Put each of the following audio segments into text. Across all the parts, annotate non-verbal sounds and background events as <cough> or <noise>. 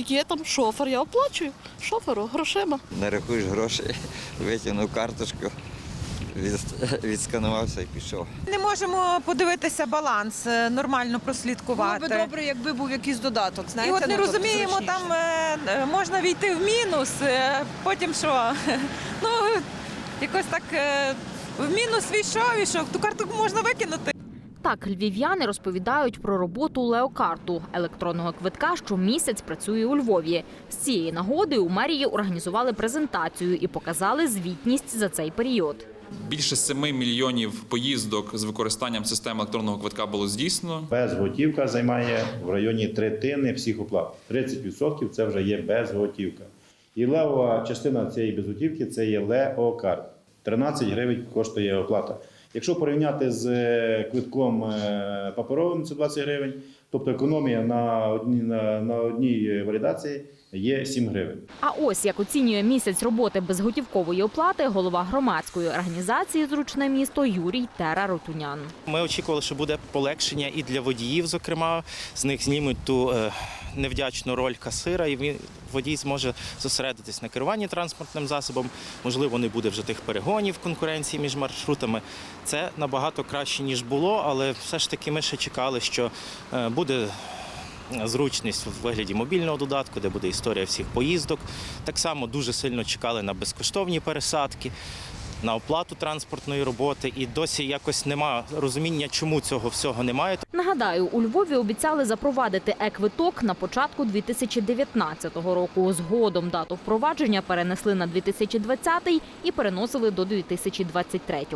є там шофер, я оплачую шоферу грошима. Нарахуєш гроші, <laughs> витягнув карточку, <laughs> відсканувався і пішов. Не можемо подивитися баланс, е, нормально Було прослідкувати. би добре, якби був якийсь додаток. І от не ну, тобто розуміємо, там е, е, можна війти в мінус, е, потім що? <laughs> Ну, якось так е, в мінус війшов, і що ту картку можна викинути. Так, львів'яни розповідають про роботу леокарту електронного квитка, що місяць працює у Львові. З цієї нагоди у мерії організували презентацію і показали звітність за цей період. Більше 7 мільйонів поїздок з використанням системи електронного квитка було здійснено. Безготівка займає в районі третини всіх оплат. 30% це вже є безготівка. І левова частина цієї безготівки це є леокарт. 13 гривень коштує оплата. Якщо порівняти з е, квитком е, паперовим, це 20 гривень, тобто економія на одній, на, на одній валідації є 7 гривень. А ось як оцінює місяць роботи безготівкової оплати голова громадської організації Зручне місто Юрій Тера Ротунян. Ми очікували, що буде полегшення і для водіїв, зокрема, з них знімуть ту е, невдячну роль касира, і він водій зможе зосередитись на керуванні транспортним засобом. Можливо, не буде вже тих перегонів конкуренції між маршрутами. Це набагато краще ніж було, але все ж таки ми ще чекали, що е, буде. Зручність в вигляді мобільного додатку, де буде історія всіх поїздок. Так само дуже сильно чекали на безкоштовні пересадки, на оплату транспортної роботи. І досі якось нема розуміння, чому цього всього немає. Нагадаю, у Львові обіцяли запровадити е-квиток на початку 2019 року. Згодом дату впровадження перенесли на 2020 і переносили до 2023.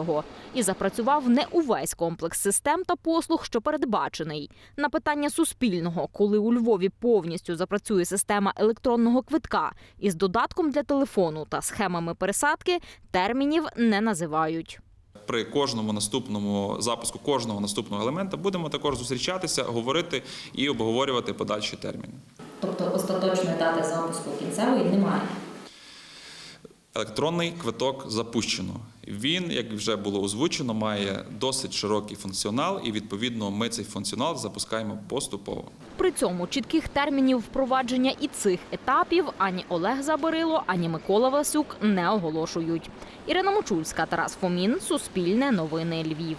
І запрацював не увесь комплекс систем та послуг, що передбачений. На питання Суспільного, коли у Львові повністю запрацює система електронного квитка із додатком для телефону та схемами пересадки, термінів не називають. При кожному наступному запуску кожного наступного елемента будемо також зустрічатися, говорити і обговорювати подальші терміни. Тобто остаточної дати запуску кінцевої немає. Електронний квиток запущено. Він, як вже було озвучено, має досить широкий функціонал, і відповідно ми цей функціонал запускаємо поступово. При цьому чітких термінів впровадження і цих етапів ані Олег Заборило, ані Микола Васюк не оголошують. Ірина Мочульська, Тарас Фомін, Суспільне новини Львів.